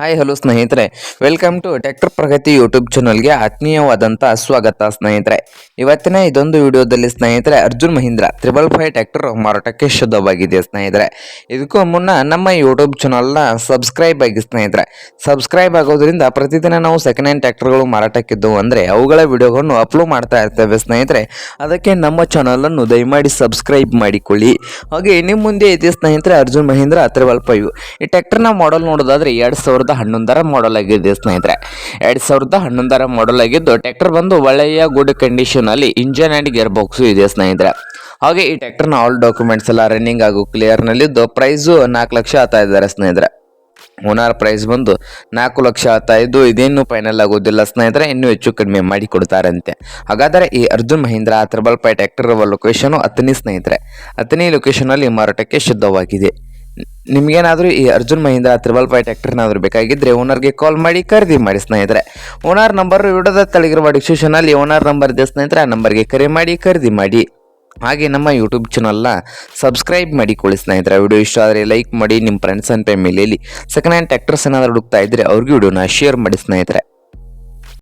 Hi hello ಸ್ನೇಹಿತರೆ. Welcome to tractor Pragati YouTube ಚಾನಲ್ಗೆ ಆತ್ಮೀಯವಾದಂಥ ಸ್ವಾಗತ, ಸ್ನೇಹಿತರೆ. ಇವತ್ತಿನ ಇದೊಂದು ವಿಡಿಯೋದಲ್ಲಿ, ಸ್ನೇಹಿತರೆ, Arjun Mahindra triple five tractor ಮಾರಾಟಕ್ಕೆ ಶುದ್ಧವಾಗಿದೆ, ಸ್ನೇಹಿತರೆ. ಇದಕ್ಕೂ ಮುನ್ನ ನಮ್ಮ ಯೂಟ್ಯೂಬ್ ಚಾನಲ್ನ ಸಬ್ಸ್ಕ್ರೈಬ್ ಆಗಿ, ಸ್ನೇಹಿತರೆ. ಸಬ್ಸ್ಕ್ರೈಬ್ ಆಗೋದ್ರಿಂದ ಪ್ರತಿದಿನ ನಾವು ಸೆಕೆಂಡ್ ಹ್ಯಾಂಡ್ ಟ್ಯಾಕ್ಟರ್ಗಳು ಮಾರಾಟಕ್ಕಿದ್ದವು ಅಂದರೆ ಅವುಗಳ ವಿಡಿಯೋಗಳನ್ನು ಅಪ್ಲೋಡ್ ಮಾಡ್ತಾ ಇರ್ತೇವೆ, ಸ್ನೇಹಿತರೆ. ಅದಕ್ಕೆ ನಮ್ಮ ಚಾನಲನ್ನು ದಯಮಾಡಿ ಸಬ್ಸ್ಕ್ರೈಬ್ ಮಾಡಿಕೊಳ್ಳಿ. ಹಾಗೆ ನಿಮ್ಮ ಮುಂದೆ ಇದೆ, ಸ್ನೇಹಿತರೆ, ಅರ್ಜುನ್ ಮಹೀಂದ್ರ ತ್ರಿಬಲ್ ಫೈವ್ ಈ ಟ್ಯಾಕ್ಟರ್ನ ಮಾಡಲ್ ನೋಡೋದಾದ್ರೆ ಎರಡು ಸಾವಿರದ ಹನ್ನೊಂದರ ಮಾಡಲ್ ಆಗಿದೆ ಸ್ನೇಹಿತರೆ. ಎರಡು ಸಾವಿರದ ಹನ್ನೊಂದರ ಮಾಡಲ್ ಆಗಿದ್ದು ಟ್ರ್ಯಾಕ್ಟರ್ ಬಂದು ಒಳ್ಳೆಯ ಗುಡ್ ಕಂಡೀಷನ್ ಅಲ್ಲಿ ಇಂಜನ್ ಅಂಡ್ ಗೇರ್ ಬಾಕ್ಸು ಇದೆ ಸ್ನೇಹಿತರೆ. ಹಾಗೆ ಈ ಟ್ರ್ಯಾಕ್ಟರ್ನ ಆಲ್ ಡಾಕ್ಯುಮೆಂಟ್ಸ್ ಎಲ್ಲ ರನ್ನಿಂಗ್ ಹಾಗೂ ಕ್ಲಿಯರ್ನಲ್ಲಿದ್ದು ಪ್ರೈಸು ನಾಲ್ಕು ಲಕ್ಷ ಆಗ್ತಾ ಇದ್ದಾರೆ ಸ್ನೇಹಿತರೆ. ಓನರ್ ಪ್ರೈಸ್ ಬಂದು ನಾಲ್ಕು ಲಕ್ಷ ಆಗ್ತಾ ಇದ್ದು ಇದೇನು ಫೈನಲ್ ಆಗೋದಿಲ್ಲ ಸ್ನೇಹಿತರೆ, ಇನ್ನೂ ಹೆಚ್ಚು ಕಡಿಮೆ ಮಾಡಿ ಕೊಡ್ತಾರಂತೆ. ಹಾಗಾದರೆ ಈ Arjun Mahindra triple five tractor location Athani ಸ್ನೇಹಿತರೆ. ಅತನೇ ಲೊಕೇಶನ್ ಅಲ್ಲಿ ಮಾರಾಟಕ್ಕೆ ಶುದ್ಧವಾಗಿದೆ. ನಿಮಗೇನಾದರೂ ಈ ಅರ್ಜುನ್ ಮಹೀಂದ್ರ ತ್ರಿಬಲ್ ಫೈ ಟ್ಯಾಕ್ಟರ್ನಾದರೂ ಬೇಕಾಗಿದ್ದರೆ ಓನರ್ಗೆ ಕಾಲ್ ಮಾಡಿ ಖರೀದಿ ಮಾಡಿ ಸ್ನೇಹಿತರೆ. ಓನರ್ ನಂಬರ್ ವಿಡಿಯೋದ ತಳಗಿರುವ ಡಿಸ್ಕ್ರಿಪ್ಷನಲ್ಲಿ ಓನರ್ ನಂಬರ್ ಇದೆ ಸ್ನೇಹಿತರೆ, ಆ ನಂಬರ್ಗೆ ಕರೆ ಮಾಡಿ, ಖರೀದಿ ಮಾಡಿ. ಹಾಗೆ ನಮ್ಮ ಯೂಟ್ಯೂಬ್ ಚಾನಲ್ನ ಸಬ್ಸ್ಕ್ರೈಬ್ ಮಾಡಿ ಮಾಡಿಕೊಳ್ಳಿ ಸ್ನೇಹಿತರೆ. ವಿಡಿಯೋ ಇಷ್ಟ ಆದರೆ ಲೈಕ್ ಮಾಡಿ ನಿಮ್ಮ ಫ್ರೆಂಡ್ಸ್ ಆ್ಯಂಡ್ ಫ್ಯಾಮಿಲಿಯಲ್ಲಿ ಸೆಕೆಂಡ್ ಹ್ಯಾಂಡ್ ಟ್ಯಾಕ್ಟರ್ಸ್ ಏನಾದರೂ ಹುಡುಕ್ತಾ ಇದ್ದರೆ ಅವ್ರಿಗೆ ವಿಡಿಯೋನ ಶೇರ್ ಮಾಡಿ ಸ್ನೇಹಿತರೆ.